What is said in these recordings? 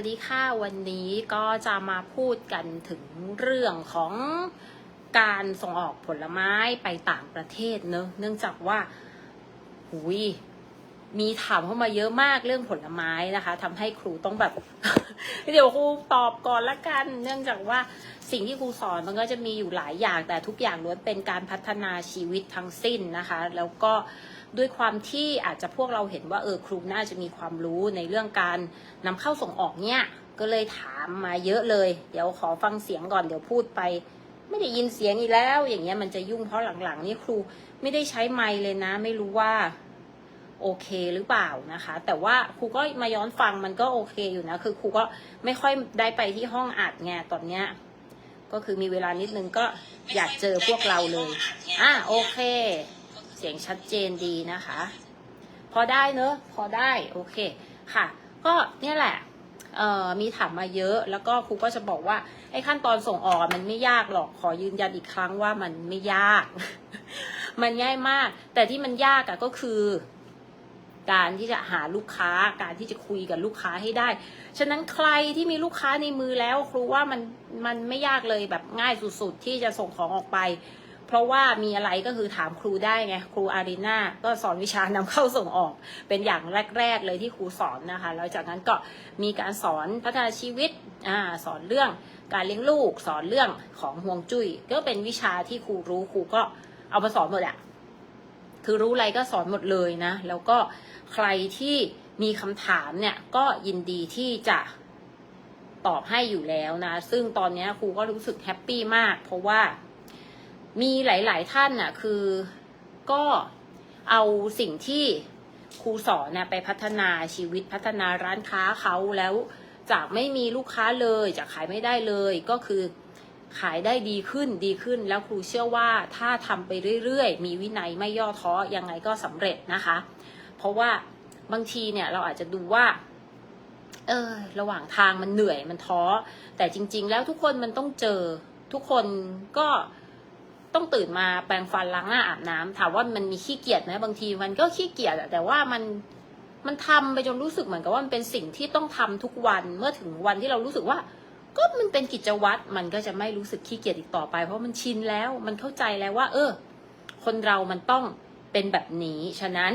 วัสดีค่ะวันนี้ก็จะมาพูดกันถึงเรื่องของการส่งออกผลไม้ไปต่างประเทศเนอะเนื่องจากว่าหุยมีถามเข้ามาเยอะมากเรื่องผลไม้นะคะทำให้ครูต้องแบบ เดี๋ยวครูตอบก่อนละกัน เนื่องจากว่าสิ่งที่ครูสอนมันก็จะมีอยู่หลายอย่างแต่ทุกอย่างล้วนเป็นการพัฒนาชีวิตทั้งสิ้นนะคะ แล้วก็ ด้วยความที่อาจจะพวกเราเห็นว่าเออครูน่าจะมีความรู้ในเรื่องการนำเข้าส่งออกเนี่ยก็เลยถามมาเยอะเลย เดี๋ยวขอฟังเสียงก่อนเดี๋ยวพูดไป ไม่ได้ยินเสียงอีกแล้ว อย่างเงี้ยมันจะยุ่งเพราะหลังๆนี่ครูไม่ได้ใช้ไมค์เลยนะ ไม่รู้ว่าโอเคหรือเปล่านะคะ แต่ว่าครูก็มาย้อนฟังมันก็โอเคอยู่นะ คือครูก็ไม่ค่อยได้ไปที่ห้องอัดไงตอนเนี้ยก็คือมีเวลานิดนึงก็อยากเจอพวกเราเลย อะโอเค เสียงชัดเจนดีนะคะ พอได้เนอะพอได้โอเคค่ะ ก็เนี่ยแหละมีถามมาเยอะ แล้วก็ครูก็จะบอกว่าไอ้ขั้นตอนส่งออกมันไม่ยากหรอกขอยืนยันอีกครั้งว่ามันไม่ยาก มันง่ายมาก แต่ที่มันยากอะก็คือ การที่จะหาลูกค้า การที่จะคุยกับลูกค้าให้ได้ ฉะนั้นใครที่มีลูกค้าในมือแล้ว ครูว่ามันมันไม่ยากเลยแบบง่ายสุดๆที่จะส่งของออกไป เพราะว่ามีอะไรก็คือถามครูได้ไงครูอารีนาก็สอนวิชานำเข้าส่งออก เป็นอย่างแรก ๆ เลยที่ครูสอนนะคะแล้วจากนั้นก็มีการสอนพัฒนาชีวิตอ่าสอนเรื่องการเลี้ยงลูกสอนเรื่องของห่วงจุย้ยก็เป็นวิชาที่ครูรู้ครูก็เอามาสอนหมดอะคือรู้อะไรก็สอนหมดเลยนะ แล้วก็ใครที่มีคำถามเนี่ยก็ยินดีที่จะตอบให้อยู่แล้วนะ ซึ่งตอนนี้ครูก็รู้สึกแฮปปี้มาก เพราะว่า มีหลาย ๆ ท่านน่ะ คือก็เอาสิ่งที่ครูสอนน่ะไปพัฒนาชีวิตพัฒนาร้านค้าเขาแล้วจากไม่มีลูกค้าเลยจากขายไม่ได้เลยก็คือขายได้ดีขึ้นดีขึ้นแล้วครูเชื่อว่าถ้าทำไปเรื่อยๆ มีวินัยไม่ย่อท้อยังไงก็สำเร็จนะคะ เพราะว่าบางทีเนี่ยเราอาจจะดูว่า เออ ระหว่างทางมันเหนื่อยมันท้อ แต่จริง ๆ แล้วทุกคนมันต้องเจอทุกคนก็ ต้องตื่นมาแปรงฟันล้างหน้าอาบน้ำถามว่ามันมีขี้เกียจไหมบางทีมันก็ขี้เกียจอะแต่ว่ามันมันทำไปจนรู้สึกเหมือนกับว่ามันเป็นสิ่งที่ต้องทำทุกวันเมื่อถึงวันที่เรารู้สึกว่า ก็มันเป็นกิจวัตรมันก็จะไม่รู้สึกขี้เกียจอีกต่อไป เพราะมันชินแล้วมันเข้าใจแล้วว่า เออ คนเรามันต้องเป็นแบบนี้ฉะนั้น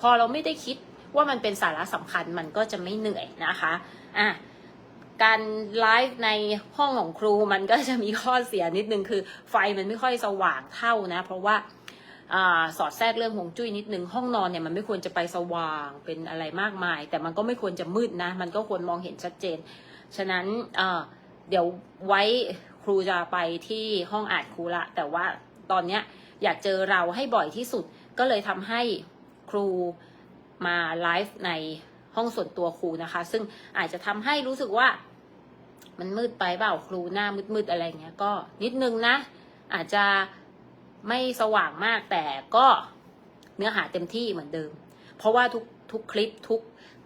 พอเราไม่ได้คิดว่ามันเป็นสาระสำคัญมันก็จะไม่เหนื่อยนะคะ อะ การไลฟ์ในห้องของครูมันก็จะมีข้อเสียนิดนึงคือ ไฟมันไม่ค่อยสว่างเท่านะ เพราะว่าอสอดแทรกเรื่องหงจุ้ยนิดนึงห้องนอนเนี่ยมันไม่ควรจะไปสว่างเป็นอะไรมากมาย แต่มันก็ไม่ควรจะมืดนะ มันก็ควรมองเห็นชัดเจน ฉะนั้นเอ่อเดี๋ยวไว้ครูจะไปที่ห้องอ่านครูละ แต่ว่าตอนเนี้ยอยากเจอเราให้บ่อยที่สุดก็เลยทำให้ครูมาไลฟ์ใน ห้องส่วนตัวครูนะคะ ซึ่งอาจจะทำให้รู้สึกว่ามันมืดไปเปล่าครูหน้ามืดๆอะไรเงี้ยก็นิดนึงนะ อาจจะไม่สว่างมากแต่ก็เนื้อหาเต็มที่เหมือนเดิม เพราะว่าทุกทุกคลิปทุก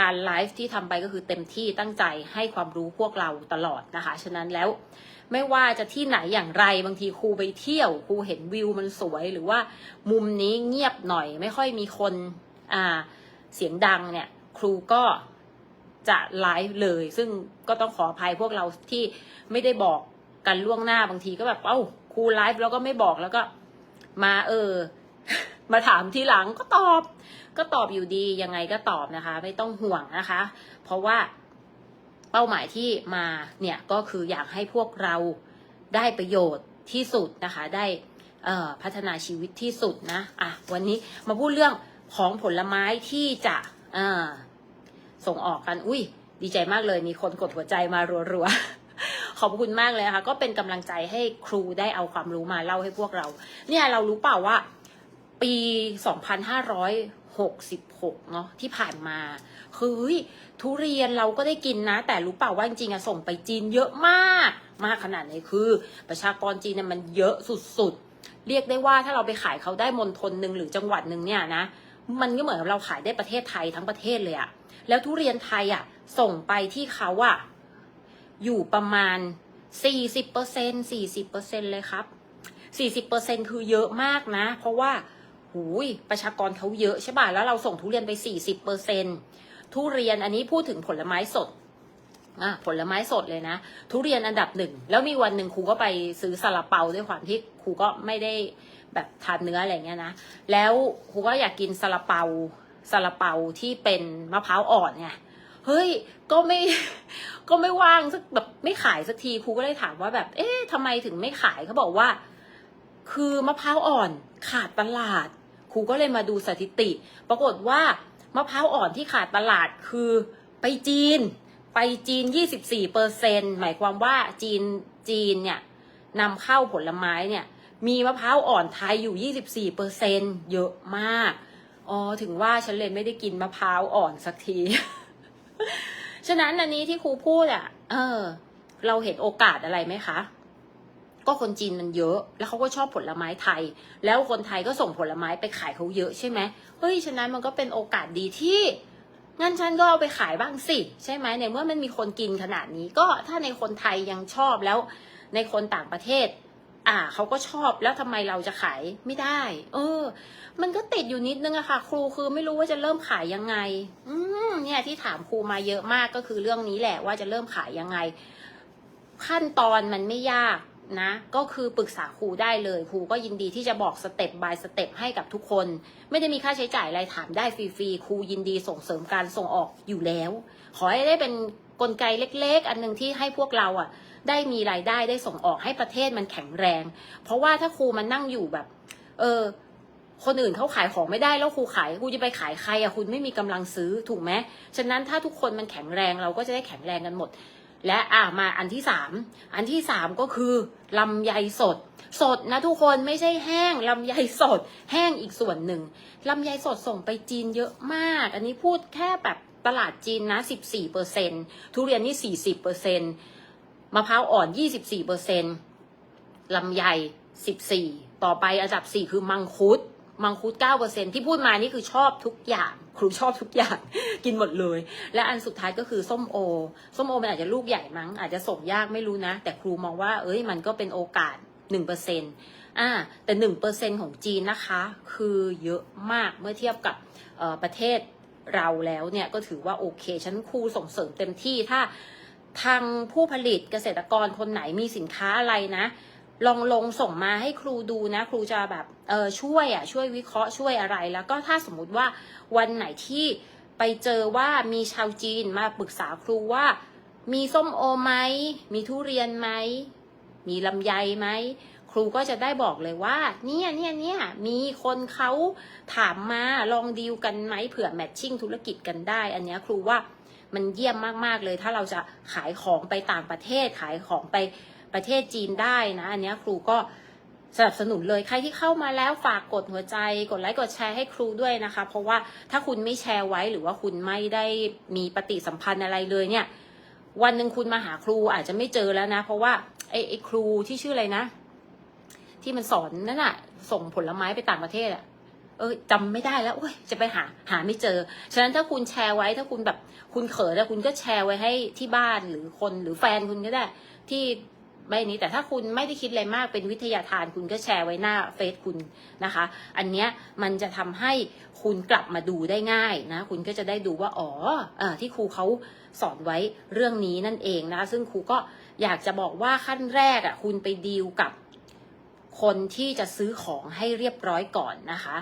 การไลฟ์ที่ทำไปก็คือเต็มที่ตั้งใจให้ความรู้พวกเราตลอดนะคะ ฉะนั้นแล้วไม่ว่าจะที่ไหนอย่างไรบางทีครูไปเที่ยวครูเห็นวิวมันสวยหรือว่ามุมนี้เงียบหน่อย ไม่ค่อยมีคนอ่าเสียงดังเนี่ย ครูก็จะไลฟ์เลย ซึ่งก็ต้องขออภัยพวกเราที่ไม่ได้บอกกันล่วงหน้าบางทีก็แบบเอ้าครูไลฟ์แล้วก็ไม่บอกแล้วก็มาเออ มาถามทีหลังก็ตอบ ก็ตอบอยู่ดียังไงก็ตอบนะคะ ไม่ต้องห่วงนะคะ เพราะว่าเป้าหมายที่มาเนี่ยก็คืออยากให้พวกเราได้ประโยชน์ที่สุดนะคะ ได้เออพัฒนาชีวิตที่สุดนะอะวันนี้มาพูดเรื่องของผลไม้ที่จะอ่อ ส่งออกกัน อุ้ย ดีใจมากเลย มีคนกดหัวใจมารัวๆ ขอบคุณมากเลยนะคะ ก็เป็นกำลังใจให้ครูได้เอาความรู้มาเล่าให้พวกเรา เนี่ยเรารู้เปล่าว่า ปี 2566 เนาะที่ผ่านมาคือเฮ้ยทุเรียนเราก็ได้กินนะ แต่รู้เปล่าว่าจริงๆอะส่งไปจีนเยอะมาก มากขนาดไหนคือ ประชากรจีนเนี่ยมันเยอะสุดๆ เรียกได้ว่าถ้าเราไปขายเขาได้มณฑลหนึ่งหรือจังหวัดหนึ่งเนี่ยนะมันก็เหมือนเราขายได้ประเทศไทยทั้งประเทศเลยอะ แล้วทุเรียนไทยอะ ส่งไปที่เขาอะ อยู่ประมาณ40เปอร์เซ็นสี่สิบเปอร์เซ็นเลยครับสี่สิบเปอร์เซ็นคือเยอะมากนะ เพราะว่าหูยประชากรเขาเยอะใช่ป่ะแล้วเราส่งทุเรียนไปสี่สิบเปอร์เซ็นทุเรียนอันนี้พูดถึงผลไม้สดอะผลไม้สดเลยนะ ทุเรียนอันดับหนึ่ง แล้วมีวันหนึ่งครูก็ไปซื้อซาลาเปาด้วยความที่ครูก็ไม่ได้แบบทานเนื้ออะไรเงี้ยนะ แล้วครูก็อยากกินซาลาเปา ซาลาเปาที่เป็นมะพร้าวอ่อนไงเฮ้ย ก็ไม่ ก็ไม่ว่างสักแบบไม่ขายสักทีครูก็เลยถามว่าแบบ เอ๊ะทำไมถึงไม่ขายเขาบอกว่า คือมะพร้าวอ่อนขาดตลาดครูก็เลยมาดูสถิติ ปรากฏว่ามะพร้าวอ่อนที่ขาดตลาดคือไปจีน ไปจีน 24เปอร์เซ็นหมายความว่าจีนจีนเนี่ยนำเข้าผลไม้เนี่ย มีมะพร้าวอ่อนไทยอยู่ 24เปอร์เซ็นเยอะมาก อ๋อถึงว่าฉันเลยไม่ได้กินมะพร้าวอ่อนสักที ฉะนั้นอันนี้ที่ครูพูดอะ เออ เราเห็นโอกาสอะไรไหมคะ ก็คนจีนมันเยอะ แล้วเขาก็ชอบผลไม้ไทย แล้วคนไทยก็ส่งผลไม้ไปขายเขาเยอะใช่ไหมเฮ้ยฉะนั้นมันก็เป็นโอกาสดีที่งั้นฉันก็เอาไปขายบ้างสิใช่ไหมในเมื่อมันมีคนกินขนาดนี้ก็ถ้าในคนไทยยังชอบแล้วในคนต่างประเทศ อ่าเขาก็ชอบแล้วทำไมเราจะขายไม่ได้ เออ มันก็ติดอยู่นิดนึงอะค่ะ ครูคือไม่รู้ว่าจะเริ่มขายยังไง อืมเนี่ยที่ถามครูมาเยอะมากก็คือเรื่องนี้แหละว่าจะเริ่มขายยังไง ขั้นตอนมันไม่ยากนะ ก็คือปรึกษาครูได้เลยครูก็ยินดีที่จะบอกสเต็ปบายสเต็ปให้กับทุกคน ไม่ได้มีค่าใช้จ่ายอะไรถามได้ฟรีๆครูยินดีส่งเสริมการส่งออกอยู่แล้ว ขอให้ได้เป็นกลไกเล็ก ๆ อันหนึ่งที่ให้พวกเราอะ ได้มีรายได้ได้ส่งออกให้ประเทศมันแข็งแรง เพราะว่าถ้าครูมันนั่งอยู่แบบ เออ คนอื่นเขาขายของไม่ได้แล้วครูขายครูจะไปขายใครอะคุณไม่มีกำลังซื้อถูกไหมฉะนั้นถ้าทุกคนมันแข็งแรงเราก็จะได้แข็งแรงกันหมด และอ่ามาอันที่สามอันที่สามก็คือลำไยสด สดนะทุกคนไม่ใช่แห้งลำไยสด แห้งอีกส่วนหนึ่งลำไยสดส่งไปจีนเยอะมาก อันนี้พูดแค่แบบตลาดจีนนะสิบสี่เปอร์เ14%ทุเรียนนี่สี่สิบเปอร์เซ็นต์ มะพร้าวอ่อนยี่สิบสี่เปอร์เซ็นลำไยสิบสี่ต่อไปอันดับสี่คือมังคุด มังคุดเก้าเปอร์เซ็นที่พูดมานี่คือชอบทุกอย่าง ครูชอบทุกอย่าง กินหมดเลย และอันสุดท้ายก็คือส้มโอ ส้มโอมันอาจจะลูกใหญ่มั้ง อาจจะส่งยากไม่รู้นะ แต่ครูมองว่า เอ้ย มันก็เป็นโอกาสหนึ่งเปอร์เซ็นอ่า แต่หนึ่งเปอร์เซ็นของจีนนะคะ คือเยอะมากเมื่อเทียบกับประเทศเราแล้วเนี่ยก็ถือว่าโอเค ฉันครูส่งเสริมเต็มที่ถ้า ทางผู้ผลิตเกษตรกรคนไหนมีสินค้าอะไรนะ ลองลงส่งมาให้ครูดูนะ ครูจะแบบเออช่วยอะช่วยวิเคราะห์ช่วยอะไรแล้วก็ถ้าสมมุติว่าวันไหนที่ไปเจอว่ามีชาวจีนมาปรึกษาครูว่า มีส้มโอไหมมีทุเรียนไหมมีลำไยไหมครูก็จะได้บอกเลยว่า เนี่ยเนี่ยเนี่ยมีคนเขาถามมาลองดีลกันไหมเผื่อแมทชิ่งธุรกิจกันได้ อันเนี้ยครูว่า มันเยี่ยมมากๆเลย ถ้าเราจะขายของไปต่างประเทศ ขายของไปประเทศจีนได้นะ อันนี้ครูก็สนับสนุนเลยใครที่เข้ามาแล้วฝากกดหัวใจ กดไลค์กดแชร์ให้ครูด้วยนะคะ เพราะว่าถ้าคุณไม่แชร์ไว้หรือว่าคุณไม่ได้มีปฏิสัมพันธ์อะไรเลยเนี่ย วันหนึ่งคุณมาหาครูอาจจะไม่เจอแล้วนะ เพราะว่าไอ้ไอ้ครูที่ชื่ออะไรนะ ที่มันสอนนั่นน่ะส่งผลไม้ไปต่างประเทศอะ เออจำไม่ได้แล้วโอ้ยจะไปหาหาไม่เจอ ฉะนั้นถ้าคุณแชร์ไว้ถ้าคุณแบบคุณเขินแล้วคุณก็แชร์ไว้ให้ที่บ้านหรือคนหรือแฟนคุณก็ได้ ที่ใบนี้แต่ถ้าคุณไม่ได้คิดอะไรมากเป็นวิทยาทานคุณก็แชร์ไว้หน้าเฟซคุณนะคะ อันเนี้ยมันจะทำให้คุณกลับมาดูได้ง่ายนะ คุณก็จะได้ดูว่าอ๋อเออที่ครูเขาสอนไว้เรื่องนี้นั่นเองนะคะซึ่งครูก็อยากจะบอกว่าขั้นแรกอะคุณไปดีลกับคนที่จะซื้อของให้เรียบร้อยก่อนนะคะ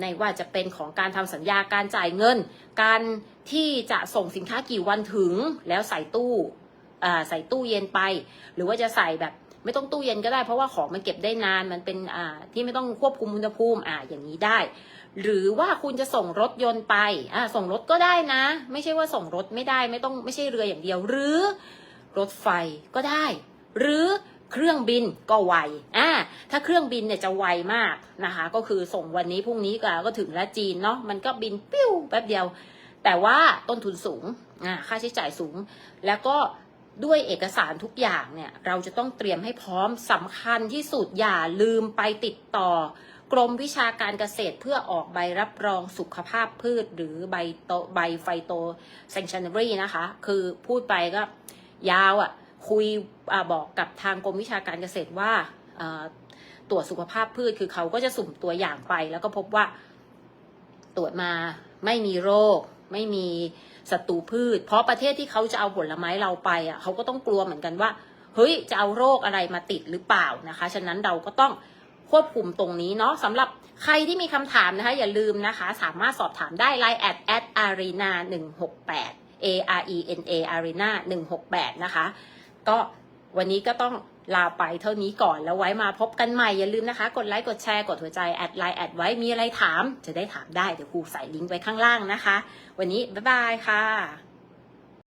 ในว่าจะเป็นของการทำสัญญาการจ่ายเงิน การที่จะส่งสินค้ากี่วันถึงแล้วใส่ตู้ใส่ตู้เย็นไป หรือว่าจะใส่แบบไม่ต้องตู้เย็นก็ได้เพราะว่าของมันเก็บได้นานมันเป็นที่ไม่ต้องควบคุมอุณหภูมิอ่าอย่างนี้ได้ หรือว่าคุณจะส่งรถยนต์ไปอ่าส่งรถก็ได้นะ ไม่ใช่ว่าส่งรถไม่ได้ไม่ต้องไม่ใช่เรืออย่างเดียว หรือรถไฟก็ได้ หรือ เครื่องบินก็ไวอ่าถ้าเครื่องบินเนี่ยจะไวมากนะคะ ก็คือส่งวันนี้พรุ่งนี้ก็ก็ถึงแล้วจีนเนาะมันก็บินปิ้วแป๊บเดียว แต่ว่าต้นทุนสูงอ่าค่าใช้จ่ายสูง แล้วก็ด้วยเอกสารทุกอย่างเนี่ย เราจะต้องเตรียมให้พร้อมสำคัญที่สุดอย่าลืมไปติดต่อ กรมวิชาการเกษตรเพื่อออกใบรับรองสุขภาพพืช หรือใบโตใบไฟโตเซนชันเนอรี่นะคะ คือพูดไปก็ยาวอะ่ะ คุยอบอกกับทางกรมวิชาการเกษตรว่าตรวจสุขภาพพืชคือเขาก็จะสุ่มตัวอย่างไป แล้วก็พบว่าตรวจมาไม่มีโรค ไม่มีศัตรูพืช เพราะประเทศที่เขาจะเอาผลไม้เราไปอะเขาก็ต้องกลัวเหมือนกันว่าเฮ้ยจะเอาโรคอะไรมาติดหรือเปล่านะคะ ฉะนั้นเราก็ต้องควบคุมตรงนี้เนาะสำหรับใครที่มีคำถามนะคะ อย่าลืมนะคะ สามารถสอบถามได้ line at at arena 168 a r e n a arena 168 นะคะ ก็วันนี้ก็ต้องลาไปเท่านี้ก่อนแล้วไว้มาพบกันใหม่อย่าลืมนะคะ กดไลค์กดแชร์กดหัวใจแอดไลน์แอดไว้มีอะไรถาม จะได้ถามได้เดี๋ยวครูใส่ลิงก์ไว้ข้างล่างนะคะ วันนี้บ๊ายบายค่ะ